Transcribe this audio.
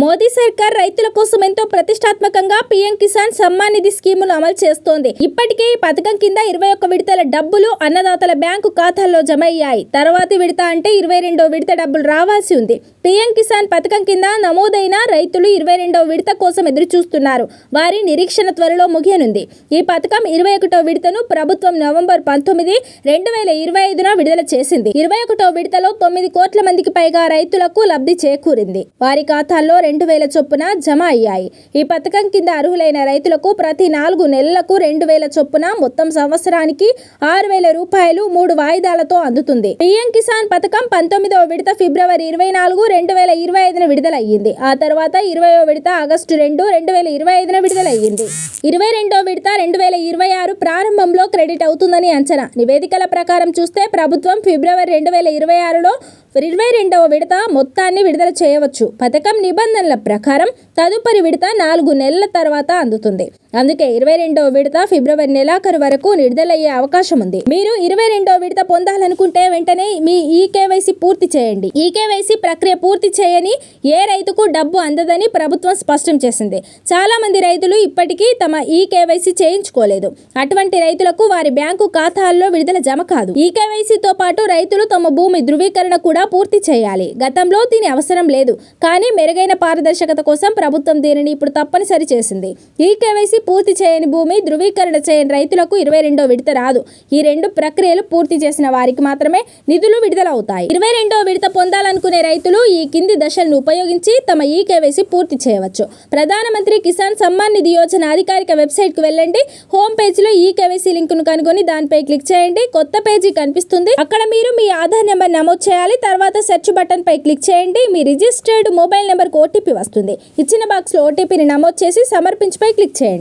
మోదీ సర్కార్ రైతుల కోసం ఎంతో ప్రతిష్టాత్మకంగా పీఎం కిసాన్ సమ్మాన్ నిధి స్కీమును అమలు చేస్తోంది. ఇప్పటికే ఈ పథకం కింద ఇరవై ఒక్క విడతల డబ్బులు అన్నదాతల బ్యాంకు ఖాతాల్లో జమ అయ్యాయి. తర్వాతి విడత అంటే ఇరవై రెండో విడత డబ్బులు రావాల్సి ఉంది. పీఎం కిసాన్ పథకం కింద నమోదైన రైతులు ఇరవై రెండో విడత కోసం ఎదురు చూస్తున్నారు వారి నిరీక్షణ త్వరలో ముగియనుంది. ఈ పథకం ఇరవై ఒకటో విడతను ప్రభుత్వం నవంబర్ పంతొమ్మిది రెండు వేల ఇరవై ఐదున విడుదల చేసింది. ఇరవై ఒకటో విడతలో తొమ్మిది కోట్ల మందికి పైగా రైతులకు లబ్ధి చేకూరింది. వారి ఖాతాల్లో రెండు వేల చొప్పున జమ అయ్యాయి. ఈ పథకం కింద అర్హులైన రైతులకు ప్రతి నాలుగు నెలలకు రెండు వేల చొప్పున మొత్తం సంవత్సరానికి ఆరు వేల రూపాయలు మూడు వాయిదాలతో అందుతుంది. పీఎం కిసాన్ పథకం పంతొమ్మిదవ విడత ఫిబ్రవరి ఇరవై నాలుగు రెండు వేల ఇరవై ఐదున విడుదలయ్యింది. ఆ తర్వాత ఇరవయో విడత ఆగస్టు రెండు రెండు వేల ఇరవై ఐదున విడుదలయ్యింది. ఇరవై రెండో విడత రెండు వేల ఇరవై ఆరు ప్రారంభంలో క్రెడిట్ అవుతుందని అంచనా. నివేదికల ప్రకారం చూస్తే ప్రభుత్వం ఫిబ్రవరి రెండు వేల ఇరవై ఆరులో ఇరవై రెండవ విడత మొత్తాన్ని విడుదల చేయవచ్చు. పథకం నిబంధనల ప్రకారం తదుపరి విడత నాలుగు నెలల తర్వాత అందుతుంది. అందుకే ఇరవై రెండవ విడత ఫిబ్రవరి నెలాఖరు వరకు విడుదలయ్యే అవకాశం ఉంది. మీరు ఇరవై రెండవ విడత పొందాలనుకుంటే వెంటనే మీ ఈకేవైసీ పూర్తి చేయండి. ఈకేవైసీ ప్రక్రియ పూర్తి చేయని ఏ రైతుకు డబ్బు అందదని ప్రభుత్వం స్పష్టం చేసింది. చాలా మంది రైతులు ఇప్పటికీ తమ ఈకేవైసీ చేయించుకోలేదు. అటువంటి రైతులకు వారి బ్యాంకు ఖాతాల్లో విడుదల జమ కాదు. ఈకేవైసీతో పాటు రైతులు తమ భూమి ధృవీకరణ కూడా పూర్తి చేయాలి. గతంలో దీని అవసరం లేదు. కానీ మెరుగైన పారదర్శకత కోసం ప్రభుత్వం దీనిని ఇప్పుడు తప్పనిసరి చేసింది. ఈ కేవైసీ పూర్తి చేయని భూమి ధృవీకరణ చేయని రైతులకు ఇరవై రెండో విడత రాదు. ఈ రెండు ప్రక్రియలు పూర్తి చేసిన వారికి మాత్రమే నిధులు విడుదలవుతాయి. ఇరవై రెండో విడత పొందాలనుకునే రైతులు ఈ కింది దశలను ఉపయోగించి తమ ఈ కేవైసీ పూర్తి చేయవచ్చు. ప్రధానమంత్రి కిసాన్ సమ్మాన్ నిధి యోజన అధికారిక వెబ్సైట్కు వెళ్ళండి. హోమ్ పేజీలో ఈ కేవైసీ లింకును కనుగొని దానిపై క్లిక్ చేయండి. కొత్త పేజీ కనిపిస్తుంది. అక్కడ మీరు మీ ఆధార్ నెంబర్ నమోదు చేయాలి. తర్వాత సెర్చ్ బటన్ పై క్లిక్ చేయండి. మీ రిజిస్టర్డ్ మొబైల్ నెంబర్కి ఓటీపీ వస్తుంది. ఇచ్చిన బాక్స్లో ఓటీపీని నమోదు చేసి సమర్పించిపై క్లిక్ చేయండి.